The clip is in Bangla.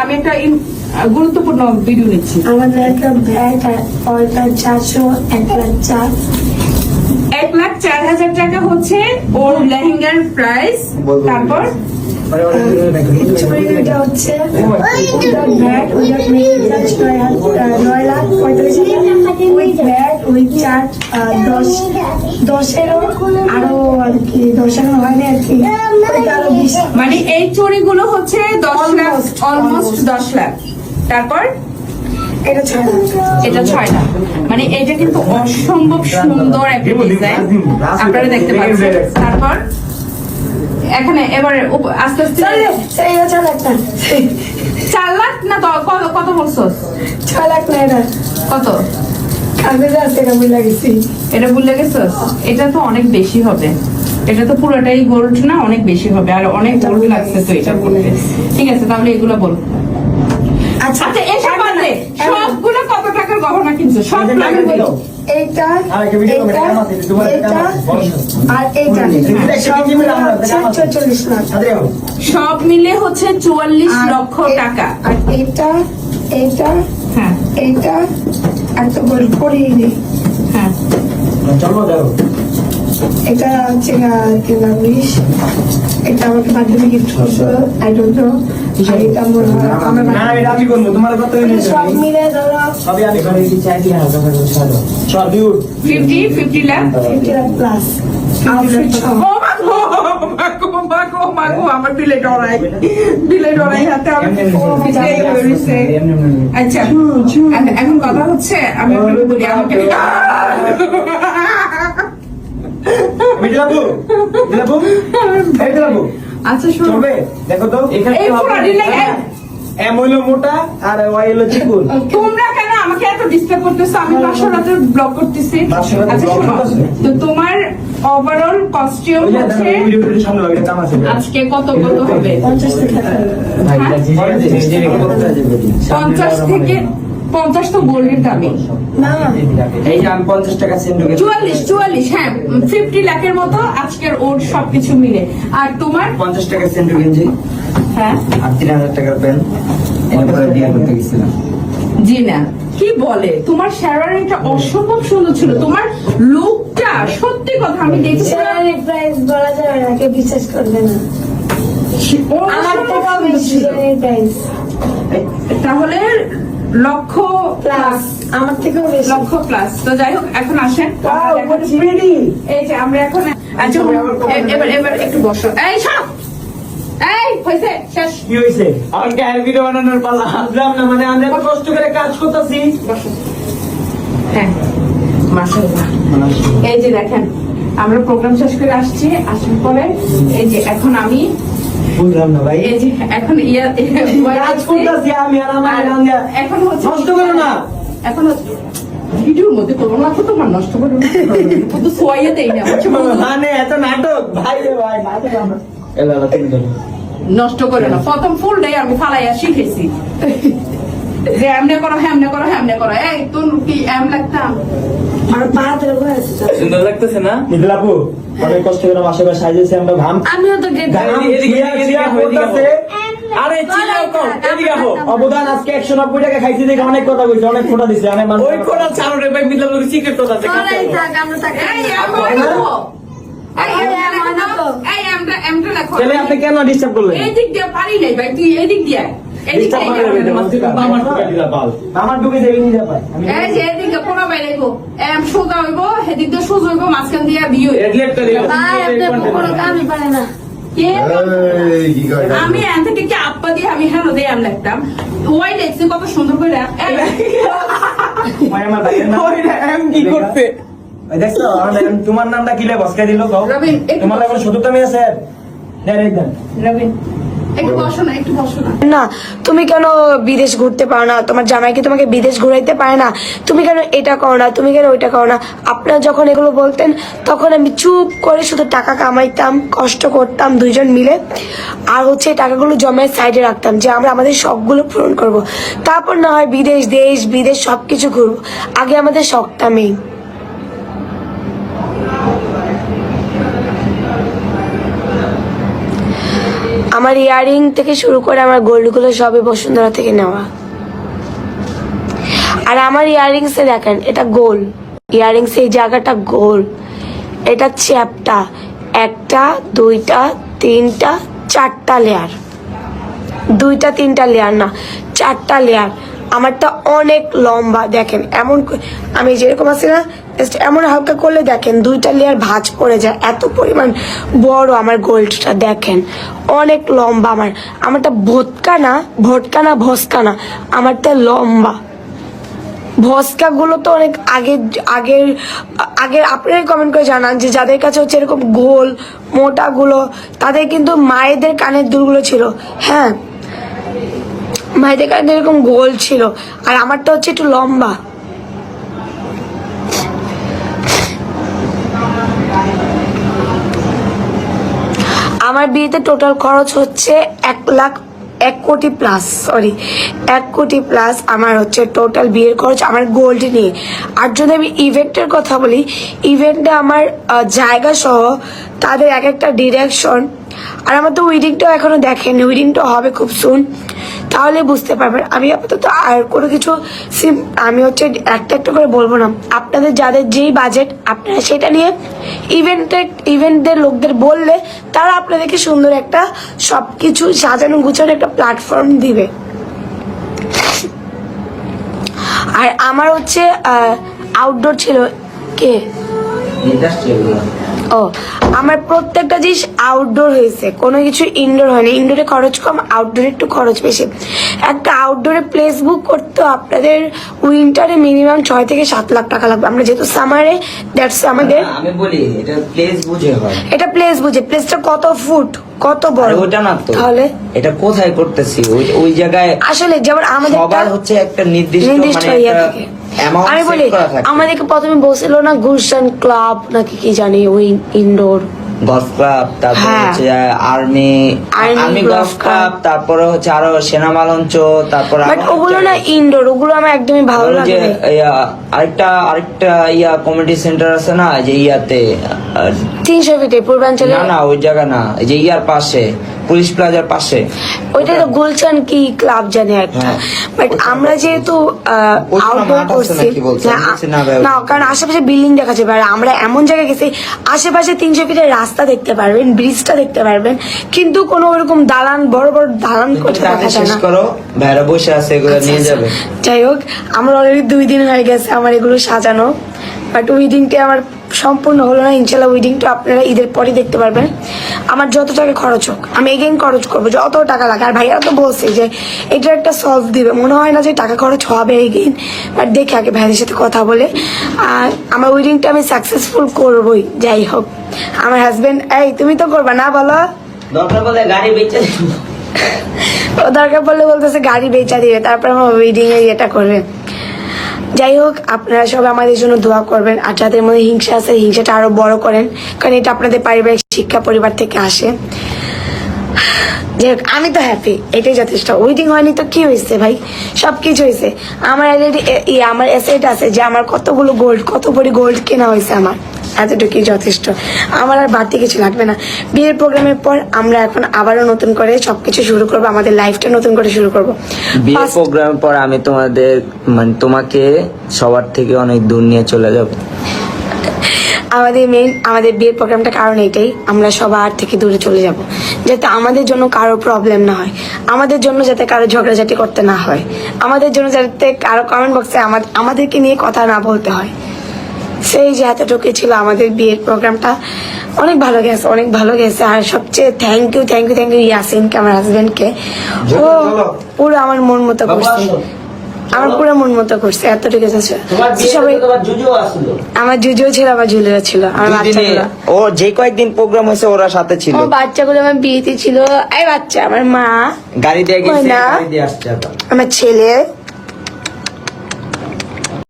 আমি একটা গুরুত্বপূর্ণ ভিডিও নিচ্ছি আমাদের একটা ভ্যাট অল্টা চারশো এক লাখ চার এক লাখ চার হাজার টাকা হচ্ছে ওর লেহেঙ্গার প্রাইস তারপর হচ্ছে নয় লাখ পঁয়তাল্লিশ হাজার উইথ ভ্যাট উইথ চার্জ দশ দশেরও আরও আর কি দশেরও হয়নি আর কি। ওইটা আরও বিশ। মানে এই চুড়িগুলো হচ্ছে দশ লাখ অলমোস্ট দশ লাখ। তারপর? এটা ছয় লাখ। এটা ছয় লাখ। মানে এটা কিন্তু অসম্ভব সুন্দর একটা ডিজাইন আপনারা দেখতে পাচ্ছেন। তারপর? এখানে এবারে আস্তে আস্তে চার লাখ না। কত কত বলছো? ছয় লাখ না এটা। কত? এটা গেছি। এটা ভুলে গেছো? এটা তো অনেক বেশি হবে। এটা তো পুরোটাই গোল্ড না অনেক বেশি হবে। আর অনেক গোল্ড লাগছে তো এটা বলতে ঠিক আছে তাহলে এগুলো বল। আচ্ছা আচ্ছা বাদে সবগুলো কত টাকার গহনা কিনছো? সব। আর সব মিলে হচ্ছে চুয়াল্লিশ লক্ষ টাকা। আর এইটা এইটা হ্যাঁ। এইটা একটা পরিয়ে নেই। হ্যাঁ। এটা হচ্ছে কিনা বিশ এটা আমাকে মাধ্যমিক গিফট করছ আই ডোন্ট নো এটা মনে হয় আমার না এটা আমি করব। তোমার কত সব মিলে ধরো। সবই আমি করে কি চাই দিয়া সব বিউট fifty fifty lakh fifty lakh plus outfit আমার বিলে ডরাই বিলে ডরাই হাতে আমি আচ্ছা এখন- কথা হচ্ছে আমি বলি আমাকে মিঠলাবু মিঠলাবু এই মিঠলাবু আচ্ছা শোনো দেখো তো এখানে মোটা আর ওয়াই হইল চিকুন তোমরা কেন আমাকে এত ডিস্টার্ব করতেছো আমি পাঁচশো রাতে ব্লক করতেছি পাঁচশো আচ্ছা block শোনো করতেছো? তো তোমার ওভারঅল কস্টিউম হচ্ছে আজকে কত কত হবে? পঞ্চাশ থেকে পঞ্চাশ থেকে পঞ্চাশ তো গোল্ডের দামি। এই যে আমি পঞ্চাশ টাকা সেন্ট চুয়াল্লিশ চুয়াল্লিশ হ্যাঁ ফিফটি লাখের মতো আজকের ওর সবকিছু মিলে। আর তোমার? পঞ্চাশ টাকা সেন্ট গেঞ্জি হ্যাঁ। আর তিন হাজার টাকার পেন এরপরে বিয়ে করতে গেছিলাম। জি না। কি বলে? তোমার শেরওয়ানিটা অসম্ভব সুন্দর ছিল। তোমার লুকটা সত্যি কথা আমি দেখছি। শেয়ারের প্রাইস বলা যাবে না কেউ বিশ্বাস করবে না। আমার থেকেও বেশি প্রাইস তাহলে লক্ষ প্লাস আমার থেকেও বেশি। লক্ষ প্লাস তো যাই হোক এখন আসেন। এই যে আমরা এখন আচ্ছা এবার এবার একটু বসো। এই সব হয়েছে? শেষ। কি হয়েছে? আমার গায়ের ভিডিও বানানোর পালা। বুঝলাম না মানে আমরা এত কষ্ট করে কাজ করতেছি। হ্যাঁ মাশাআল্লাহ এই যে দেখেন আমরা প্রোগ্রাম শেষ করে আসছি। আসার পরে এই যে এখন আমি বুঝলাম না ভাই। এই যে এখন ইয়া কাজ করতেছি আমি আর আমার দিয়া এখন হচ্ছে নষ্ট করো না। এখন ভিডিওর মধ্যে করো না তো তোমার নষ্ট করো না। শুধু সোয়াইয়া দেই না। মানে এত নাটক। ভাই রে ভাই নাটক আমরা এলা তুমি নষ্ট করে না। প্রথম ফুল ডে আমি ফালাইয়া শিখেছি। যে এমনে করো হ্যামনে করো হ্যামনে করো। এই তোর কি এম লাগতাম? আর। সুন্দর লাগতেছে না? মিথিলাপু অনেক কষ্ট করে মাসে মাসে সাজিয়েছি আমরা ঘাম আমিও তো গেট ঘাম এদিকে, এদিকে, ছিয়া এদিকে, ছিয়া এদিকে, এদিকে, পড়তাছে। আরে চিল্লাও কম এদিকে আহো অবদান আজকে একশো নব্বই টাকা খাইছি দেখে অনেক কথা কইছে অনেক ফোটা দিছে অনেক মানুষ ওই কোনা চালু রে ভাই মিদলা লোক কথা আছে কাছে এই থাক আমরা থাক এই এম হয় না তো। এই এই এমটা এম হয় না লেখো তো। তো। এই এমটা এমটা তাহলে আপনি কেন ডিস্টার্ব করলেন? এই দিক দিয়ে পারি নাই ভাই তুই এই দিক দিয়ে এই দিক ডিস্টার্ব দিয়ে করে দেবে আমার টুকা দিলা বাল আমার টুকে দেবে নিয়ে যা পাই আমি এই যে এই দিকে কোনো বাইরে গো এম সোজা হইব সেদিক দিয়ে সোজা হইব মাঝখান দিয়ে বিয়ে হইব। এডলেটটা দিও ভাই আপনি কোনো কামই পারে না। কে? এই কি করে আমি এন থেকে কি আপ্পা দিয়ে আমি হ্যালো দিয়ে আমি লিখতাম? ওয়াই লেখছে কত সুন্দর করে। কি করতে দেখছ তোমার নামটা কিলে বসকে দিল তোমার এখন শুধু তুমি আছে। ডাইরেক্ট না একটু বসো না। না তুমি কেন বিদেশ ঘুরতে পারো না? তোমার জামাইকে তোমাকে বিদেশ ঘুরাইতে পারে না? তুমি কেন এটা করো না? তুমি কেন ওইটা করো না? আপনারা যখন এগুলো বলতেন তখন আমি চুপ করে শুধু টাকা কামাইতাম কষ্ট করতাম দুইজন মিলে। আর হচ্ছে এই টাকাগুলো জমায় সাইডে রাখতাম যে আমরা আমাদের শখগুলো পূরণ করব। তারপর না হয় বিদেশ দেশ বিদেশ সবকিছু ঘুরবো। আগে আমাদের শখটা মেইন আমার ইয়ারিং থেকে শুরু করে আমার গোল্ডগুলো সবই বসুন্ধরা থেকে নেওয়া। আর আমার ইয়ারিংসে দেখেন, এটা গোল। ইয়ারিংস এই জায়গাটা গোল। এটা চ্যাপটা। একটা, দুইটা, তিনটা, চারটা লেয়ার দুইটা, তিনটা লেয়ার না, চারটা লেয়ার আমারটা অনেক লম্বা, দেখেন, এমন আমি যেরকম আছি না just এমন হালকা করলে দেখেন দুইটা লেয়ার ভাঁজ পড়ে যায়। এত পরিমাণ বড় আমার গোল্ডটা দেখেন। অনেক লম্বা আমার। আমারটা ভোটকা না ভোটকা না, ভস্কা না। আমারটা লম্বা। ভস্কা গুলো তো অনেক আগের আগের আগের আপনারাই কমেন্ট করে জানান যে যাদের কাছে হচ্ছে এরকম গোল মোটা গুলো তাদের কিন্তু মায়েদের কানের দুলগুলো ছিল। হ্যাঁ মায়েদের কানে এরকম গোল ছিল। আর আমারটা হচ্ছে একটু লম্বা। আমার বিয়েতে টোটাল খরচ হচ্ছে এক লাখ এক কোটি প্লাস সরি এক কোটি প্লাস আমার হচ্ছে টোটাল বিয়ের খরচ আমার গোল্ড নিয়ে। আর যদি আমি ইভেন্টের কথা বলি ইভেন্টে আমার জায়গা সহ তাদের এক একটা ডিরেকশন আর আমার তো উইডিংটাও এখনও দেখেন উইডিংটা হবে খুব সুন তাহলে বুঝতে পারবেন। আমি আপাতত আর কোনো কিছু সিম আমি হচ্ছে একটা একটা করে বলব না। আপনাদের যাদের যেই বাজেট আপনারা সেটা নিয়ে ইভেন্টে ইভেন্টদের লোকদের বললে তারা আপনাদেরকে সুন্দর একটা সব কিছু সাজানো গুছানো একটা প্ল্যাটফর্ম দিবে। আর আমার হচ্ছে আউটডোর ছিল কে? ও আমার প্রত্যেকটা জিনিস আউটডোর হয়েছে। কোনো কিছু ইনডোর হয়নি। ইনডোরে খরচ কম আউটডোরে একটু খরচ বেশি। একটা আউটডোরে প্লেস বুক করতে আপনাদের উইন্টারে মিনিমাম ছয় থেকে সাত লাখ টাকা লাগবে। আমরা যেহেতু সামারে দ্যাটস আমাদের আমি বলি এটা প্লেস বুঝে হয়। এটা প্লেস বুঝে। প্লেসটা কত ফুট কত বড়? ওটা না তো। তাহলে? এটা কোথায় করতেছি? ওই ওই জায়গায় আসলে যেমন আমাদের সবার হচ্ছে একটা নির্দিষ্ট নির্দিষ্ট মানে আমি বলি আমাদেরকে প্রথমে বলছিল না গুলশান ক্লাব নাকি কি জানি ওই ইনডোর গলফ ক্লাব তারপর হ্যাঁ। হচ্ছে আর্মি আর্মি গলফ ক্লাব তারপরে হচ্ছে আরও সেনা মালঞ্চ তারপর বাট ওগুলো না ইনডোর ওগুলো আমার একদমই ভালো লাগে। আরেকটা আরেকটা ইয়া কমিউনিটি সেন্টার আছে না যে ইয়াতে তিনশো ফিটে পূর্বাঞ্চলে? না না ওই জায়গা না যে ইয়ার পাশে। পুলিশ প্লাজার পাশে। ওইটা তো গুলশান কি ক্লাব জানে একটা। হ্যাঁ। বাট আমরা যেহেতু আউটডোর করছি না, কারণ আশেপাশে বিল্ডিং দেখা যাবে আর আমরা এমন জায়গায় গেছি আশেপাশে তিনশো ফিটের রাস্তা দেখতে পারবেন ব্রিজটা দেখতে পারবেন কিন্তু কোনো ওরকম দালান বড় বড় দালান করো? বসে আছে এগুলো আচ্ছা, নিয়ে আচ্ছা। যাবে। যাই হোক আমার অলরেডি দুই দিন হয়ে গেছে আমার এগুলো সাজানো। বাট উইডিংটা আমার সম্পূর্ণ হলো না। ইনশাল্লাহ উইডিংটা আপনারা ঈদের পরে দেখতে পারবেন। আমার যত টাকা খরচ হোক আমি এগেইন খরচ করব যত টাকা লাগে। আর ভাইয়া তো বলছে যে এটা একটা সলভ দিবে। মনে হয় না যে টাকা খরচ হবে এগেইন বাট দেখে আগে ভাইদের সাথে কথা বলে। আর আমার উইডিংটা আমি সাকসেসফুল করবই যাই হোক। আমার হাজবেন্ড এই তুমি তো করবা না বলো? দরকার বলে গাড়ি বেচে দরকার পড়লে বলতেছে গাড়ি বেচা দিবে। তারপর আমার ওয়েডিং এর ইয়েটা করবে। যাই হোক আপনারা সবাই আমাদের জন্য দোয়া করবেন আর যাদের মধ্যে হিংসা আছে, হিংসাটা আরও বড় করেন, কারণ এটা আপনাদের পারিবারিক শিক্ষা পরিবার থেকে আসে। আমি তো হ্যাপি এটাই যথেষ্ট। ওয়েডিং হয়নি তো কি হয়েছে ভাই? সব কিছু হয়েছে। আমার অলরেডি আমার এসেট আছে যে আমার কতগুলো গোল্ড কত ভরি গোল্ড কেনা হয়েছে আমার। এতটুকুই যথেষ্ট। আমার আর বাড়তি কিছু লাগবে না। বিয়ের প্রোগ্রামের পর আমরা এখন আবারও নতুন করে সবকিছু শুরু করব আমাদের লাইফটা নতুন করে শুরু করব। বিয়ের প্রোগ্রামের পর আমি তোমাদের মানে তোমাকে সবার থেকে অনেক দূর নিয়ে চলে যাব। আমাদের মেন আমাদের বিয়ের প্রোগ্রামটা কারণ এটাই আমরা সবার থেকে দূরে চলে যাব। যাতে আমাদের জন্য কারও প্রবলেম না হয়। আমাদের জন্য যাতে কারও ঝগড়াঝাটি করতে না হয়। আমাদের জন্য যাতে কারও কমেন্ট বক্সে আমাদেরকে নিয়ে কথা না বলতে হয়। সেই যে এতটুকু ছিল আমাদের বিয়ের প্রোগ্রামটা অনেক ভালো গেছে অনেক ভালো গেছে। আর সবচেয়ে thank you thank you thank you ইয়াসিনকে আমার হাজবেন্ডকে ও পুরো আমার মন মতো করছে। আমার পুরো মন মতো করছে এতটুকু আছে সবাই জুজু আসলো? আমার জুজুও ছিল আমার ঝুলিও ছিল আমার বাচ্চাগুলো। ও যে কয়েকদিন প্রোগ্রাম হয়েছে ওরা সাথে ছিল। আমার বাচ্চাগুলো আমার বিয়েতে ছিল। এই বাচ্চা আমার মা। গাড়ি দিয়ে গেছে গাড়ি দিয়ে আসছে আমার ছেলে।